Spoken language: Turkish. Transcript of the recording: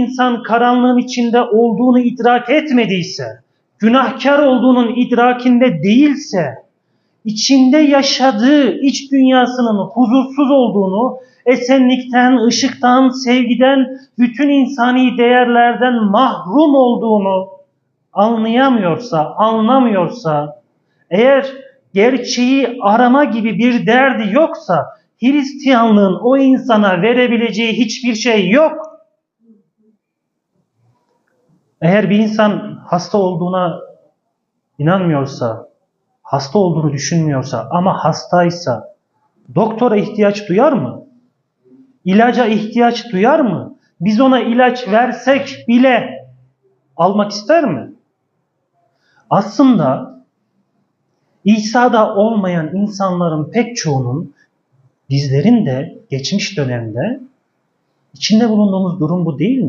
insan karanlığın içinde olduğunu idrak etmediyse, günahkar olduğunun idrakinde değilse, içinde yaşadığı iç dünyasının huzursuz olduğunu, esenlikten, ışıktan, sevgiden, bütün insani değerlerden mahrum olduğunu anlayamıyorsa, anlamıyorsa, eğer gerçeği arama gibi bir derdi yoksa, Hristiyanlığın o insana verebileceği hiçbir şey yok. Eğer bir insan hasta olduğuna inanmıyorsa, hasta olduğunu düşünmüyorsa ama hastaysa doktora ihtiyaç duyar mı? İlaca ihtiyaç duyar mı? Biz ona ilaç versek bile almak ister mi? Aslında İsa'da olmayan insanların pek çoğunun bizlerin de geçmiş dönemde içinde bulunduğumuz durum bu değil mi?